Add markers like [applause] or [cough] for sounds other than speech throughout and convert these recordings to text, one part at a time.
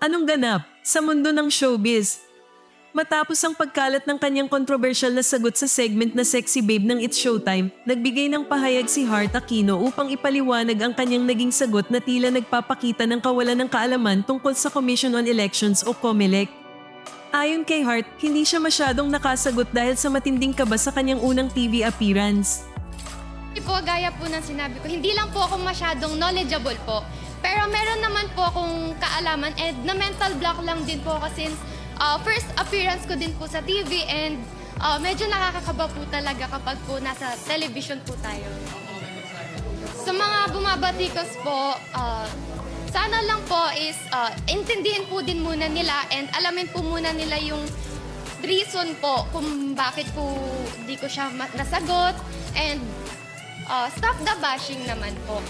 Anong ganap sa mundo ng showbiz? Matapos ang pagkalat ng kanyang kontrobersyal na sagot sa segment na Sexy Babe ng It's Showtime, nagbigay ng pahayag si Heart Aquino upang ipaliwanag ang kanyang naging sagot na tila nagpapakita ng kawalan ng kaalaman tungkol sa Commission on Elections o COMELEC. Ayon kay Hart, hindi siya masyadong nakasagot dahil sa matinding kaba sa kanyang unang TV appearance. Po, gaya po ng sinabi ko, hindi lang po ako masyadong knowledgeable po. Pero meron naman po akong kaalaman and na mental block lang din po since uh, first appearance ko din po sa TV and uh, medyo nakakakaba po talaga kapag po nasa television po tayo. Sa mga bumabatikos po, uh, sana lang po is uh, intindihin po din muna nila and alamin po muna nila yung reason po kung bakit po di ko siya nasagot and uh, stop the bashing naman po.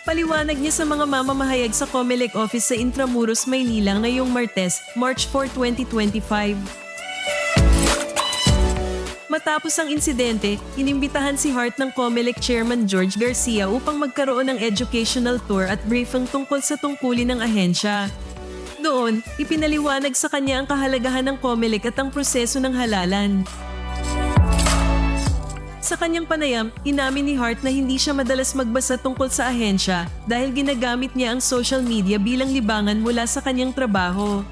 Paliwanag niya sa mga mamamahayag sa COMELEC office sa Intramuros, Maynila ngayong Martes, March 4, 2025. Matapos ang insidente, inimbitahan si Hart ng COMELEC Chairman George Garcia upang magkaroon ng educational tour at briefing tungkol sa tungkulin ng ahensya. Doon, ipinaliwanag sa kanya ang kahalagahan ng COMELEC at ang proseso ng halalan. Sa kanyang panayam, inamin ni Hart na hindi siya madalas magbasa tungkol sa ahensya dahil ginagamit niya ang social media bilang libangan mula sa kanyang trabaho.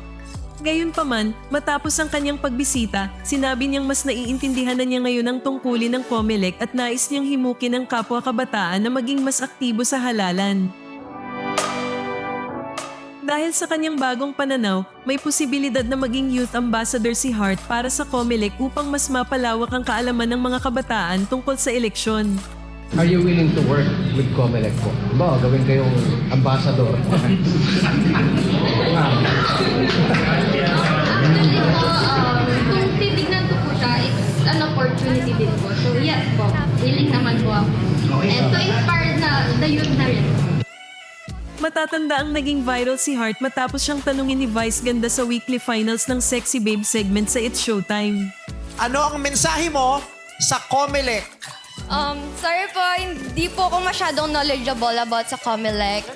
Gayunpaman, matapos ang kanyang pagbisita, sinabi niyang mas naiintindihan na niya ngayon ang tungkulin ng COMELEC at nais niyang himukin ang kapwa kabataan na maging mas aktibo sa halalan. Dahil sa kanyang bagong pananaw, may posibilidad na maging youth ambassador si Hart para sa COMELEC upang mas mapalawak ang kaalaman ng mga kabataan tungkol sa eleksyon. Are you willing to work with Comelec po? Ba, gawin kayong ambassador. Kung titignan ko po siya, it's an opportunity din po. So yes po, willing naman po ako. And to inspire na the youth na rin. Matatanda ang naging viral si Hart matapos siyang tanungin ni Vice Ganda sa weekly finals ng Sexy Babe segment sa It's Showtime. Ano ang mensahe mo sa Comelec? Um, sorry po, hindi po ako masyadong knowledgeable about sa Comelec.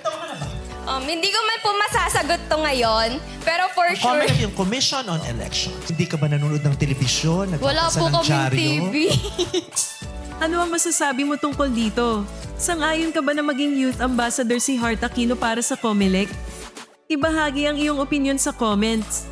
Um, hindi ko man po masasagot to ngayon, pero for sure, Comelec yung Commission on Elections. Hindi ka ba nanonood ng telebisyon? wala po ng kaming? TV. [laughs] Ano ang masasabi mo tungkol dito? Sang-ayon ka ba na maging youth ambassador si Hart Aquino para sa COMELEC? Ibahagi ang iyong opinion sa comments.